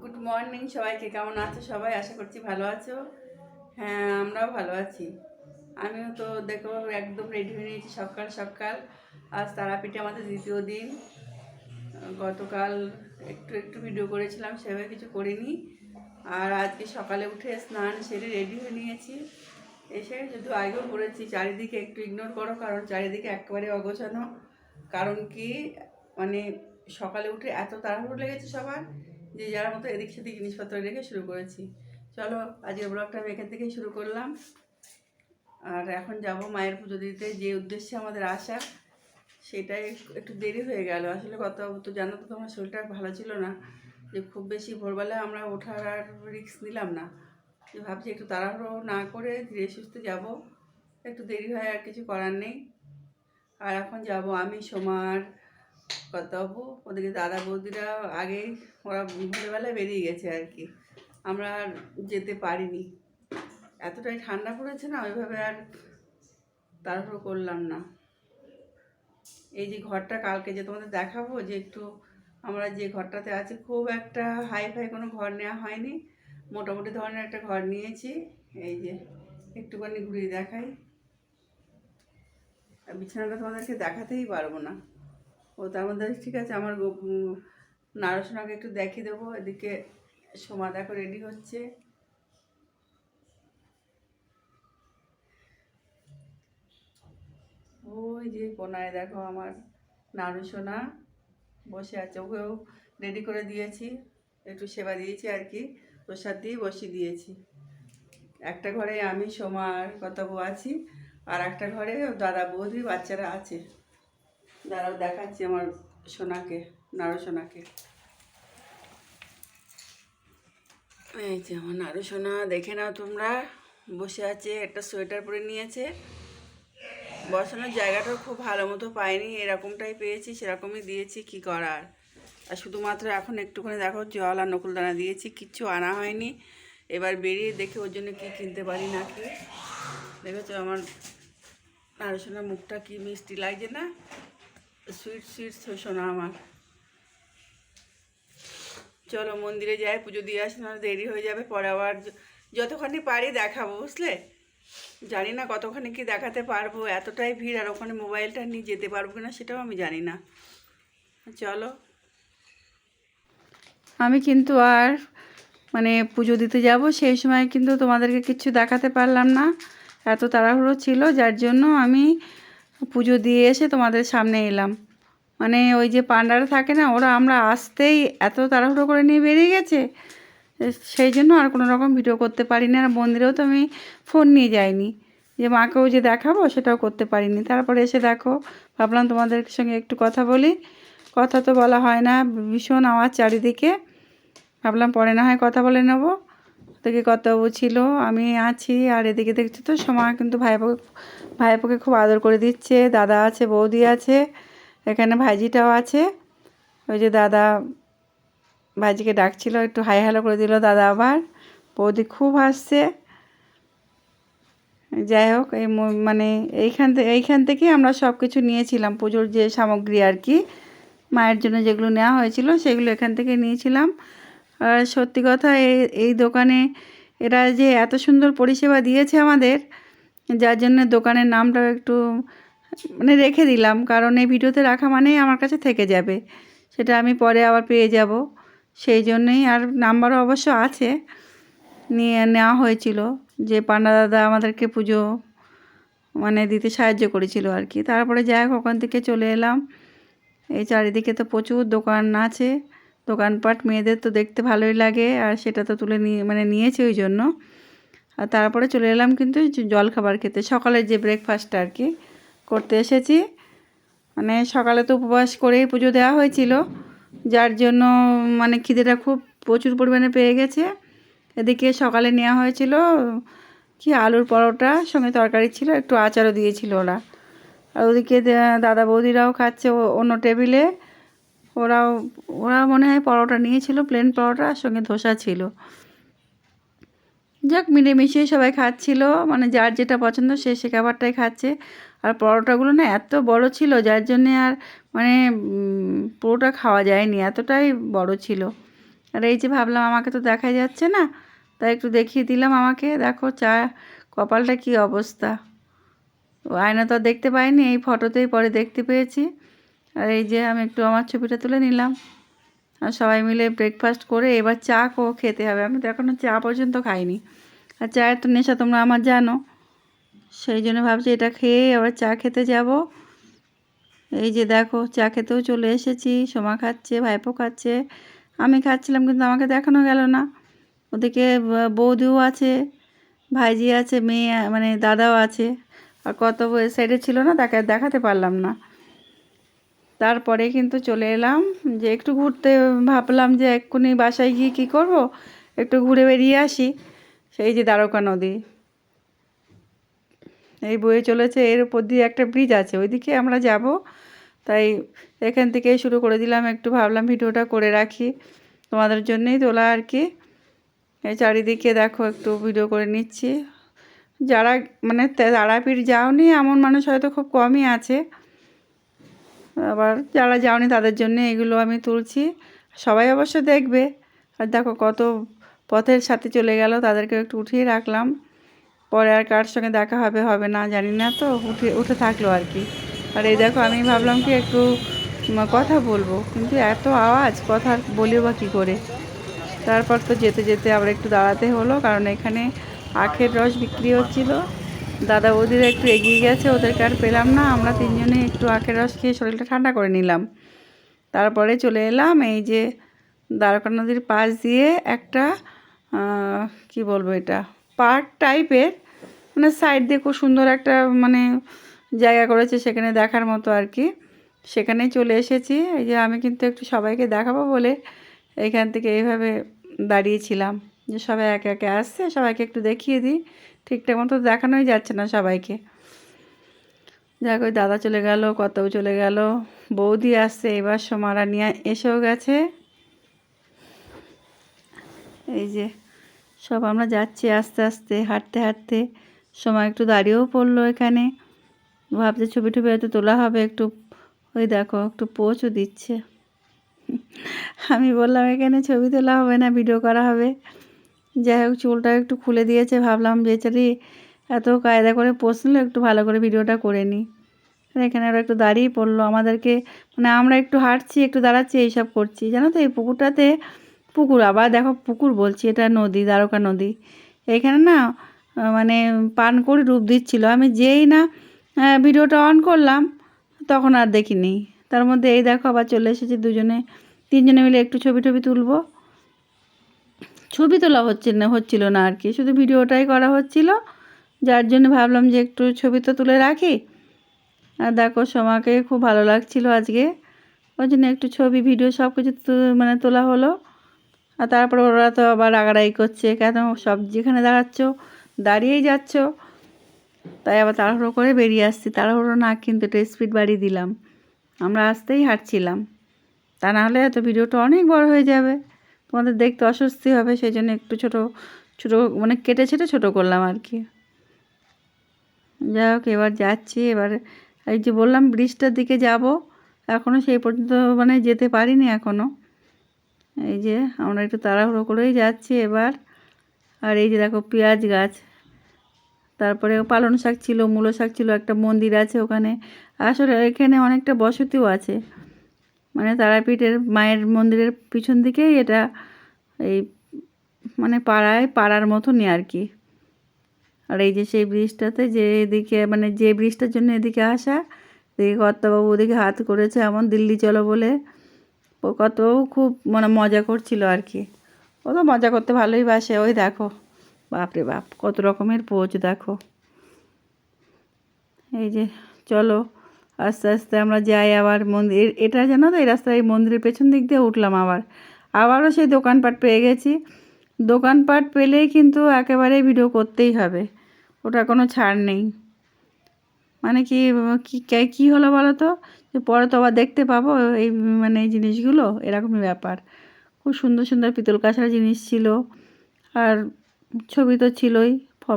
Good morning সবাইকে, কেমন আছো সবাই? আশা করছি ভালো আছো? হ্যাঁ আমরাও ভালো আছি। আমিও তো দেখো একদম রেডি হয়ে নিয়েছি সকাল সকাল। আজ তারাপীঠে আমাদের দ্বিতীয় দিন। গতকাল একটু একটু ভিডিও করেছিলাম, সেভাবে কিছু করিনি। আর আজকে সকালে উঠে স্নান সেরে রেডি হয়ে নিয়েছি। এসে শুধু আগেও বলেছি চারিদিকে একটু ইগনোর করো, কারণ চারিদিকে একেবারে অগোছানো। কারণ কি মানে সকালে উঠে এত তাড়াহুড়ো লেগেছে সবার যে যার মতো এদিক সেদিক জিনিসপত্র রেখে শুরু করেছি। চলো, আজকের ব্লগটা আমি এখান থেকেই শুরু করলাম। আর এখন যাব মায়ের পুজো দিতে। যে উদ্দেশ্যে আমাদের আসা, সেটাই একটু দেরি হয়ে গেল। আসলে কত তো জানো তো তোমার শরীরটা ভালো ছিল না। যে খুব বেশি ভোরবেলায় আমরা ওঠার আর রিস্ক নিলাম না। যে ভাবছি একটু তাড়াহুড়ো না করে ধীরে সুস্থে যাব। একটু দেরি হয় আর কিছু করার নেই। আর এখন যাব আমি সোমার কর্তব্য ওদিকে দাদা বৌদিরা আগেই ওরা ভোরবেলায় বেরিয়ে গেছে আর কি। আমরা আর যেতে পারিনি। এতটাই ঠান্ডা পড়েছে না, ওইভাবে আর তারপর করলাম না। এই যে ঘরটা কালকে যে তোমাদের দেখাবো, যে একটু আমরা যে ঘরটাতে আছি, খুব একটা হাই ফাই কোনো ঘর নেওয়া হয়নি। মোটামুটি ধরনের একটা ঘর নিয়েছি। এই যে একটুখানি ঘুরিয়ে দেখাই। বিছানাটা তোমাদেরকে দেখাতেই পারব না। ও তার মধ্যে ঠিক আছে, আমার নাড়াশোনাকে একটু দেখিয়ে দেবো, এদিকে সোমা দেখো রেডি হচ্ছে। ওই যে কোনায় দেখো আমার নাড়ু সোনা বসে আছে, ওকেও রেডি করে দিয়েছি, একটু সেবা দিয়েছি আর কি, প্রসাদ দিয়ে বসিয়ে দিয়েছি। একটা ঘরে আমি সোমার কতবু আছি, আর একটা ঘরে দাদা বৌদি, বাচ্চারা আছে। দাঁড়াও, দেখাচ্ছি আমার সোনাকে নাড়ু সোনাকে। এই যে আমার নাড়ু সোনা, দেখে নাও তোমরা, বসে আছে, একটা সোয়েটার পরে নিয়েছে। বসানোর জায়গাটাও খুব ভালো মতো পাইনি এরকমটাই পেয়েছি, সেরকমই দিয়েছি, কি করার? আর শুধুমাত্র এখন একটুখানি দেখো, জল আর নকুলদানা দিয়েছি, কিচ্ছু আনা হয়নি। এবার বেরিয়ে দেখে ওর জন্য কী কিনতে পারি না কি। দেখেছ আমার নাড়ু সোনার মুখটা কি মিষ্টি লাগছে না? সুইট সুইট শোনা আমার। চলো মন্দিরে যাই, পুজো দিয়ে আসি, নাহলে দেরি হয়ে যাবে। পরে আবার যতখানি পারি দেখাবো, বুঝলে? জানি না কতখানি কি দেখাতে পারব, এতটাই ভিড়, আর ওখানে মোবাইলটা নিয়ে যেতে পারব কিনা সেটাও আমি জানি না। চলো। আমি কিন্তু আর মানে পুজো দিতে যাব, সেই সময় কিন্তু তোমাদেরকে কিছু দেখাতে পারলাম না। এত তাড়াহুড়ো ছিল, যার জন্য আমি পুজো দিয়ে এসে তোমাদের সামনে এলাম। মানে ওই যে পান্ডারা থাকে না, ওরা আমরা আসতেই এত তাড়াহুড়ো করে নিয়ে বেরিয়ে গেছে। সেই জন্য আর কোনো রকম ভিডিও করতে পারিনি। আর মন্দিরেও তো আমি ফোন নিয়ে যাইনি। যে মাকেও যে দেখাবো, সেটাও করতে পারিনি। তারপরে এসে দেখো, ভাবলাম তোমাদের সঙ্গে একটু কথা বলি। কথা তো বলা হয় না, ভীষণ আওয়াজ চারিদিকে। ভাবলাম পরে না হয় কথা বলে নেব। থেকে কর্তব্য ছিল, আমি আছি, আর এদিকে দেখছি তো সময় কিন্তু ভাইপো, ভাইপোকে খুব আদর করে দিচ্ছে, দাদা আছে, বৌদি আছে, এখানে ভাইজিটাও আছে, ওই যে দাদা ভাইজিকে ডাকছিল, একটু হাই হ্যালো করে দিল দাদা আবার, বৌদি খুব হাসছে, যাই হোক, এই মানে এইখান থেকে এইখান থেকেই আমরা সব কিছু নিয়েছিলাম, পুজোর যে সামগ্রী আর কি, মায়ের জন্য যেগুলো নেওয়া হয়েছিল, সেগুলো এখান থেকে নিয়েছিলাম সত্যি কথা এই দোকানে এরা যে এত সুন্দর পরিষেবা দিয়েছে আমাদের, যার জন্য দোকানের নামটাও একটু মানে রেখে দিলাম, কারণ এই ভিডিওতে রাখা মানেই আমার কাছে থেকে যাবে। সেটা আমি পরে আবার পেয়ে যাব। সেই জন্যই আর নাম্বারও অবশ্য আছে, নিয়ে নেওয়া হয়েছিল যে পান্ডা দাদা আমাদেরকে পুজো মানে দিতে সাহায্য করেছিল আর কি। তারপরে যাই হোক, ওখান থেকে চলে এলাম। এই চারিদিকে তো প্রচুর দোকান আছে। দোকানপাট মেয়েদের তো দেখতে ভালোই লাগে, আর সেটা তো তুলে নিয়ে মানে নিয়েছে ওই জন্য। আর তারপরে চলে এলাম কিন্তু জল খাবার খেতে, সকালের যে ব্রেকফাস্টটা আর কি করতে এসেছি। মানে সকালে তো উপবাস করেই পুজো দেওয়া হয়েছিল, যার জন্য মানে খিদেটা খুব প্রচুর পরিমাণে পেয়ে গেছে। এদিকে সকালে নেওয়া হয়েছিল কি আলুর পরোটা, সঙ্গে তরকারি ছিল, একটু আচারও দিয়েছিল ওরা। আর ওদিকে দাদা বৌদিরাও খাচ্ছে অন্য টেবিলে। ওরাও, ওরা মনে হয় পরোটা নিয়েছিল প্লেন পরোটা আর সঙ্গে ধোসা ছিল। যাক, মিলেমিশে সবাই খাচ্ছিল মানে যার যেটা পছন্দ সে সে খাবারটাই খাচ্ছে। আর পরোটাগুলো না এত বড় ছিল, যার জন্যে আর মানে পুরোটা খাওয়া যায়নি, এতটাই বড় ছিল। আর এই যে ভাবলাম আমাকে তো দেখাই যাচ্ছে না, তাই একটু দেখিয়ে দিলাম আমাকে, দেখো চা, কপালটা কি অবস্থা। আয়না তো দেখতে পাইনি, এই ফটোতেই পরে দেখতে পেয়েছি। আর এই যে আমি একটু আমার ছবিটা তুলে নিলাম। আর সবাই মিলে ব্রেকফাস্ট করে এবার চা খেতে হবে। আমি তো এখনও চা পর্যন্ত খাইনি। আর চায়ের তো নেশা তোমরা আমার জানো। সেই জন্য ভাবছি এটা খেয়ে আবার চা খেতে যাব। এই যে দেখো, চা খেতেও চলে এসেছি। সোমা খাচ্ছে, ভাইপো খাচ্ছে। আমি খাচ্ছিলাম কিন্তু আমাকে দেখানো গেল না। ওদিকে বৌদিও আছে, ভাইজি আছে, মেয়ে মানে দাদাও আছে। আর কত সাইডে ছিল না, তাকে দেখাতে পারলাম না। তারপরে কিন্তু চলে এলাম যে একটু ঘুরতে ভাবলাম যে এক্ষুনি বাসায় গিয়ে কী করব, একটু ঘুরে বেরিয়ে আসি। সেই যে দ্বারকা নদী। এই বয়ে চলেছে, এর উপর দিয়ে একটা ব্রিজ আছে, ওইদিকে আমরা যাব। তাই এখান থেকেই শুরু করে দিলাম, একটু ভাবলাম ভিডিওটা করে রাখি। তোমাদের জন্যই তোলা আর কি। এই চারিদিকে দেখো, একটু ভিডিও করে নিচ্ছি। যারা মানে তারাপীঠ যাওনি, এমন মানুষ হয়তো খুব কমই আছে। আবার যারা যাওনি তাদের জন্য এগুলো আমি তুলছি। সবাই অবশ্য দেখবে। আর দেখো কত পথের সাথে চলে গেল তাদেরকে একটু উঠিয়ে রাখলাম। পরে আর কার সঙ্গে দেখা হবে হবে না, জানি না তো, উঠে উঠে থাকল আর কি। আর এই দেখো আমি ভাবলাম কি একটু কথা বলব। কিন্তু এত আওয়াজ, কথা বলিও বা কী করে? তারপর তো যেতে যেতে আবার একটু দাঁড়াতে হলো, কারণ এখানে আখের রস বিক্রি হচ্ছিল। দাদা বৌদিরা একটু এগিয়ে গেছে, ওদেরকে আর পেলাম না। আমরা তিনজনে একটু আখের রস খেয়ে শরীরটা ঠান্ডা করে নিলাম। তারপরে চলে এলাম এই যে দ্বারকা নদীর পাশ দিয়ে একটা কি বলব এটা, পার্ক টাইপের মানে সাইড দিয়ে খুব সুন্দর একটা মানে জায়গা করেছে সেখানে দেখার মতো আর কি। সেখানেই চলে এসেছি। এই যে আমি কিন্তু একটু সবাইকে দেখাবো বলে এইখান থেকে এইভাবে দাঁড়িয়েছিলাম যে সবাই একে একে আসছে, সবাইকে একটু দেখিয়ে দিই। ঠিকঠাক মতো দেখানোই যাচ্ছে না সবাইকে। যাক, ওই দাদা চলে গেল কতও চলে গেল, বৌদি আসছে, এবার সোমারা নিয়ে এসেও গেছে। এই যে, সব আমরা যাচ্ছি আস্তে আস্তে, হাঁটতে হাঁটতে। সময় একটু দাঁড়িয়েও পড়ল এখানে। ভাবছে ছবি টবি হয়তো তোলা হবে একটু। ওই দেখো, একটু পোচও দিচ্ছে। আমি বললাম, এখানে ছবি তোলা হবে না, ভিডিও করা হবে। যাই হোক, চুলটা একটু খুলে দিয়েছে, ভাবলাম বেচারি এত কায়দা করে পোষ একটু ভালো করে ভিডিওটা করে নিই। এখানে ওরা একটু দাঁড়িয়ে পড়ল, আমাদেরকে মানে আমরা একটু হাঁটছি, একটু দাঁড়াচ্ছি, এইসব করছি। জানো তো, এই পুকুরটাতে পুকুর, আবার দেখো পুকুর বলছি, এটা নদী, দ্বারকা নদী। এখানে না মানে পান করে ডুব দিচ্ছিল। আমি যেই না ভিডিওটা অন করলাম, তখন আর দেখিনি। তার মধ্যে এই দেখো আবার চলে এসেছি দুজনে, তিনজনে মিলে একটু ছবি টবি তুলবো। ছবি তোলা হচ্ছে না, হচ্ছিল না আর কি। শুধু ভিডিওটাই করা হচ্ছিল। যার জন্য ভাবলাম যে একটু ছবি তো তুলে রাখি। আর দেখো, সোমাকে খুব ভালো লাগছিল আজকে। ওই জন্য একটু ছবি, ভিডিও সব কিছু মানে তোলা হলো। আর তারপরে ওরা তো আবার রাগারাগি করছে, কেন সব যেখানে দাঁড়াচ্ছ দাঁড়িয়েই যাচ্ছ। তাই আবার তাড়াহুড়ো করে বেরিয়ে আসছি। তাড়াহুড়ো না, কিন্তু একটু স্পিড বাড়িয়ে দিলাম। আমরা আসতেই হাঁটছিলাম। তা নাহলে এত ভিডিওটা অনেক বড় হয়ে যাবে। তোমাদের দেখতে অস্বস্তি হবে সেই জন্য একটু ছোট ছোট মানে কেটে ছেটে ছোট করলাম আর কি। যাই হোক, এবার যাচ্ছি, এবার এই যে বললাম ব্রিজটার দিকে যাব এখনও সেই পর্যন্ত মানে যেতে পারিনি এখনও এই যে আমরা একটু তাড়াহুড়ো করেই যাচ্ছি এবার। আর এই যে দেখো পেঁয়াজ গাছ, তারপরে পালং শাক ছিল, মূলো শাক ছিল, একটা মন্দির আছে ওখানে। আসলে এখানে অনেকটা বসতিও আছে। মানে তারাপীঠের মায়ের মন্দিরের পিছন দিকেই এটা এই মানে পাড়ায়, পাড়ার মতনই আর কি। আর এই যে সেই ব্রিজটাতে যে এদিকে মানে যে ব্রিজটার জন্য এদিকে আসা, এদিকে কর্তাবাবু ওদিকে হাত করেছে এমন, দিল্লি চলো বলে। কর্তাবাবু খুব মানে মজা করছিল আর কি। ও তো মজা করতে ভালোই বাসে। ওই দেখো, বাপরে বাপ, কত রকমের পোজ দেখো। এই যে চলো আস্তে আস্তে আমরা যাই আবার মন্দির, এটা জানো তো এই রাস্তায় এই মন্দিরের পেছন দিক দিয়ে উঠলাম আবার। আবারও সেই দোকানপাট পেয়ে গেছি। দোকানপাট পেলেই কিন্তু একেবারে ভিডিও করতেই হবে। ওটা কোনো ছাড় নেই। মানে কি, কী হলো বলো তো? যে পরে তো আবার দেখতে পাবো এই মানে এই জিনিসগুলো, এরকমই ব্যাপার। খুব সুন্দর সুন্দর পিতল কাঁসার জিনিস ছিল। আর ছবি তো ছিলই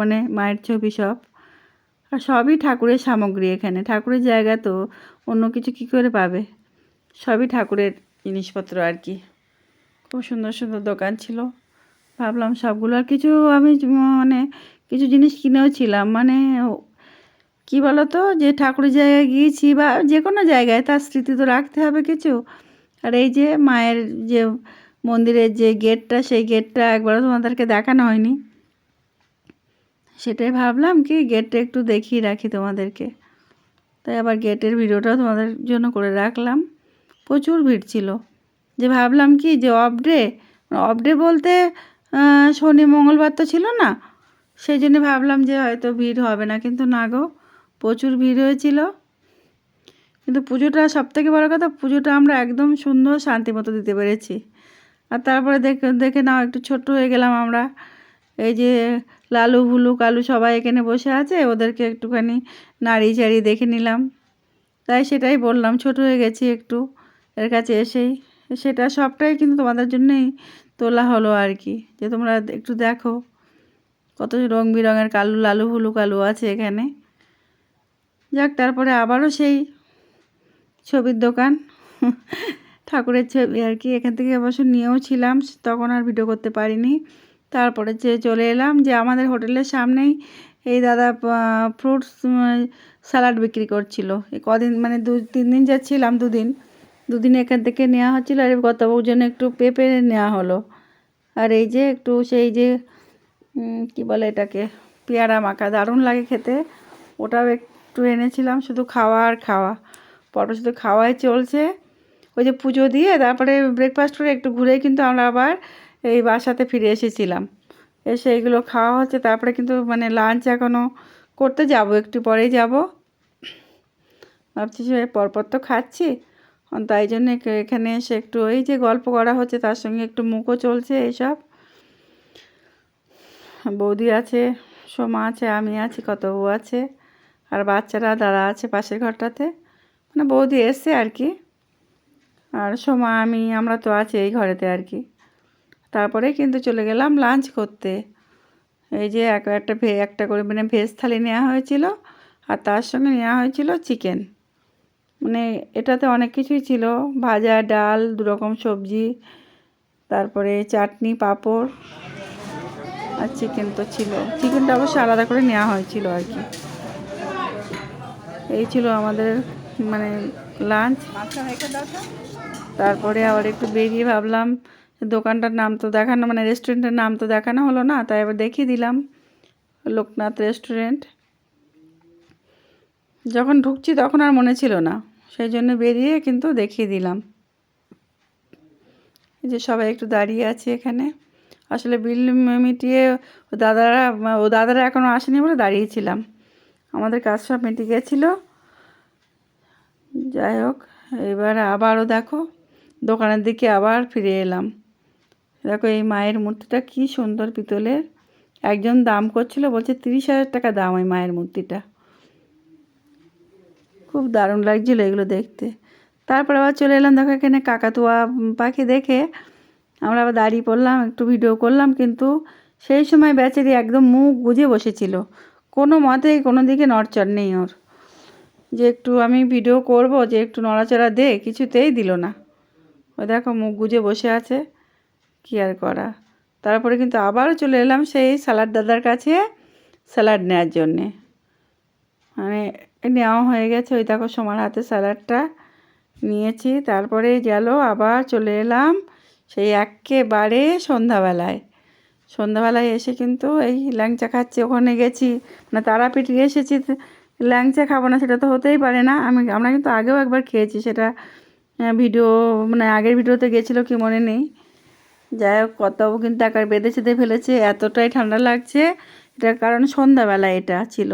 মানে মায়ের ছবি সব। আর সবই ঠাকুরের সামগ্রী এখানে। ঠাকুরের জায়গা তো অন্য কিছু কী করে পাবে? সবই ঠাকুরের জিনিসপত্র আর কি। খুব সুন্দর সুন্দর দোকান ছিল। ভাবলাম সবগুলো আর কিছু আমি মানে কিছু জিনিস কিনেও ছিলাম। মানে কি বলতো? যে ঠাকুরের জায়গায় গিয়েছি বা যে কোনো জায়গায় তার স্মৃতি তো রাখতে হবে কিছু। আর এই যে মায়ের যে মন্দিরের যে গেটটা, সেই গেটটা একবারও তোমাদেরকে দেখানো হয়নি। সেটাই ভাবলাম কি গেটটা একটু দেখিয়ে রাখি তোমাদেরকে। তাই আবার গেটের ভিডিওটাও তোমাদের জন্য করে রাখলাম। প্রচুর ভিড় ছিল। যে ভাবলাম কি যে অফ ডে অফ ডে বলতে শনি, মঙ্গলবার তো ছিল না। সেই জন্য ভাবলাম যে হয়তো ভিড় হবে না, কিন্তু না গো, প্রচুর ভিড় হয়েছিল। কিন্তু পুজোটা সব থেকে বড় কথা, পুজোটা আমরা একদম সুন্দর শান্তি মতো দিতে পেরেছি। আর তারপরে দেখে দেখে নাও, একটু ছোট্ট হয়ে গেলাম আমরা। এই যে লালু, ভুলু, কালু সবাই এখানে বসে আছে, ওদেরকে একটুখানি নাড়ি চাড়ি দেখে নিলাম। তাই সেটাই বললাম, ছোট হয়ে গেছি একটু, এর কাছে এসেই। সেটা সবটাই কিন্তু তোমাদের জন্যেই তোলা হলো আর কি, যে তোমরা একটু দেখো কত রং বেরঙের কালু, লালু হুলু কালু আছে এখানে। যাক, তারপরে আবারও সেই ছবির দোকান, ঠাকুরের ছবি আর কি। এখান থেকে অবশ্য নিয়েও ছিলাম, তখন আর ভিডিও করতে পারিনি। তারপরে যে চলে এলাম যে আমাদের হোটেলের সামনেই এই দাদা ফ্রুটস স্যালাড বিক্রি করছিল। এই কদিন মানে দু, তিন দিন যাচ্ছিলাম, দুদিন। দুদিন এখান থেকে নেওয়া হচ্ছিল আর গত জন্য একটু পেঁপে নেওয়া হলো। আর এই যে একটু সেই যে কি বলে এটাকে, পেয়ারা মাখা, দারুণ লাগে খেতে। ওটাও একটু এনেছিলাম, শুধু খাওয়া আর খাওয়া। পরপর শুধু খাওয়াই চলছে। ওই যে পুজো দিয়ে তারপরে ব্রেকফাস্ট করে একটু ঘুরে কিন্তু আমরা আবার এই বাসাতে ফিরে এসেছিলাম। এসে এগুলো খাওয়া হচ্ছে, তারপরে কিন্তু মানে লাঞ্চ এখনও করতে যাব, একটু পরেই যাব। ভাবছি যে পরপর তো খাচ্ছি তাই জন্য এখ- এখানে এসে একটু এই যে গল্প করা হচ্ছে, তার সঙ্গে একটু মুখও চলছে এইসব বৌদি আছে, সোমা আছে, আমি আছি, কত বউ আছে, আর বাচ্চারা দাদা আছে পাশের ঘরটাতে। মানে বৌদি এসছে আর কি, আর সোমা, আমি, আমরা তো আছি এই ঘরেতে আর কি। তারপরে কিন্তু চলে গেলাম লাঞ্চ করতে। এই যে এক একটা ভে একটা করে মানে ভেজ থালি নেওয়া হয়েছিল আর তার সঙ্গে নেওয়া হয়েছিল চিকেন মানে এটাতে অনেক কিছুই ছিল। ভাজা, ডাল দু রকম সবজি, তারপরে চাটনি, পাঁপড় আর চিকেন তো ছিল। চিকেনটা অবশ্য আলাদা করে নেওয়া হয়েছিল আর কি। এই ছিল আমাদের মানে লাঞ্চ তারপরে আবার একটু বেরিয়ে ভাবলাম দোকানটার নাম তো দেখানো মানে রেস্টুরেন্টের নাম তো দেখানো হলো না, তাই এবার দেখিয়ে দিলাম। লোকনাথ রেস্টুরেন্ট যখন ঢুকছি তখন আর মনে ছিল না, সেই জন্য বেরিয়ে কিন্তু দেখিয়ে দিলাম। এই যে সবাই একটু দাঁড়িয়ে আছে এখানে। আসলে বিল মিটিয়ে ও দাদারা ও দাদারা এখনও আসেনি বলে দাঁড়িয়েছিলাম। আমাদের কাজ সব মিটে গেছিল। যাই হোক, এবার আবারও দেখো, দোকানের দিকে আবার ফিরে এলাম। দেখো এই মায়ের মূর্তিটা কি সুন্দর পিতলের। একজন দাম করছিল, বলছে তিরিশ হাজার টাকা দাম ওই মায়ের মূর্তিটা। খুব দারুণ লাগছিল এগুলো দেখতে। তারপর আবার চলে এলাম, দেখো এখানে কাকাতুয়া পাখি দেখে। আমরা আবার দাঁড়িয়ে পড়লাম, একটু ভিডিও করলাম, কিন্তু সেই সময় বেচারি একদম মুখ গুজে বসেছিল। কোনো মতেই কোনো দিকে নড়চড় নেই ওর। যে একটু আমি ভিডিও করব, যে একটু নড়াচড়া দে, কিছুতেই দিল না। ওই দেখো মুখ গুজে বসে আছে। কি আর করা? তারপরে কিন্তু আবারও চলে এলাম সেই স্যালাড দাদার কাছে স্যালাড নেওয়ার জন্যে। মানে নেওয়া হয়ে গেছে ওই দেখো সমান হাতে স্যালাডটা নিয়েছি। তারপরে গেল, আবার চলে এলাম সেই একেবারে সন্ধ্যাবেলায়। সন্ধ্যাবেলায় এসে কিন্তু এই ল্যাংচা খাচ্ছি, ওখানে গেছি। মানে তারাপীঠ এসেছি, ল্যাংচা খাব না সেটা তো হতেই পারে না। আমি, আমরা কিন্তু আগেও একবার খেয়েছি, সেটা ভিডিও মানে আগের ভিডিওতে গেছিল কি মনে নেই। যাই হোক কতও কিন্তু আকার বেঁধে সেঁধে ফেলেছে, এতটাই ঠান্ডা লাগছে। এটার কারণ সন্ধ্যাবেলা এটা ছিল।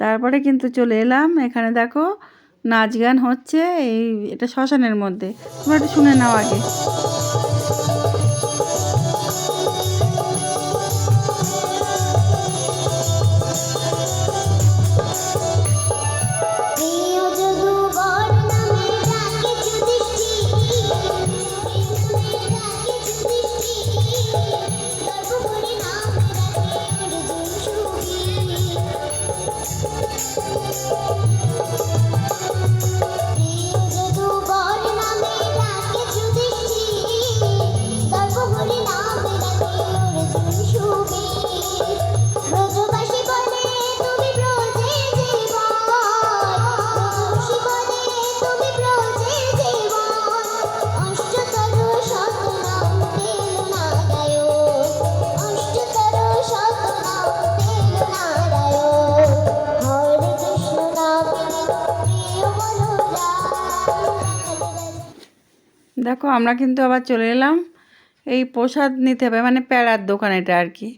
তারপরে কিন্তু চলে এলাম, এখানে দেখো নাচ গান হচ্ছে, এই এটা শ্মশানের মধ্যে। তোমরা একটু শুনে নাও আগে। দেখো আমরা কিন্তু আবার চলে এলাম এই প্রসাদ নিতে হবে মানে প্যাড়ার দোকান এটা আর কি।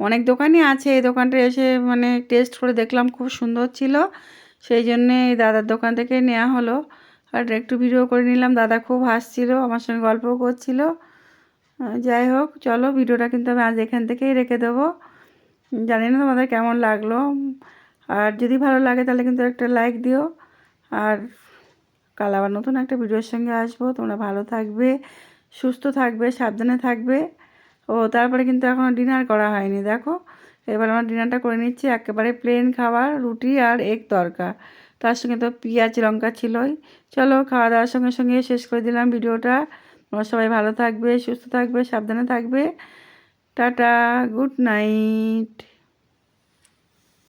অনেক দোকানই আছে, এই দোকানটা এসে মানে টেস্ট করে দেখলাম, খুব সুন্দর ছিল। সেই জন্যে এই দাদার দোকান থেকে নেওয়া হলো। আর একটু ভিডিও করে নিলাম, দাদা খুব হাসছিল, আমার সঙ্গে গল্পও করছিল। যাই হোক, চলো ভিডিওটা কিন্তু আমি আজ এখান থেকেই রেখে দেবো। জানি না তোমাদের কেমন লাগল। আর যদি ভালো লাগে তাহলে কিন্তু একটা লাইক দিও। আর কাল আবার নতুন একটা ভিডিওর সঙ্গে আসব। তোমরা ভালো থাকবে, সুস্থ থাকবে, সাবধানে থাকবে। ও, তারপরে কিন্তু এখনও ডিনার করা হয়নি, দেখো। এবার আমার ডিনারটা করে নিচ্ছি, একেবারে প্লেন খাবার, রুটি আর এগ তরকা। তার সঙ্গে তো পেঁয়াজ, লঙ্কা ছিলই। চলো, খাওয়া দাওয়ার সঙ্গে সঙ্গে শেষ করে দিলাম ভিডিওটা। তোমরা সবাই ভালো থাকবে, সুস্থ থাকবে, সাবধানে থাকবে। Tata, good night.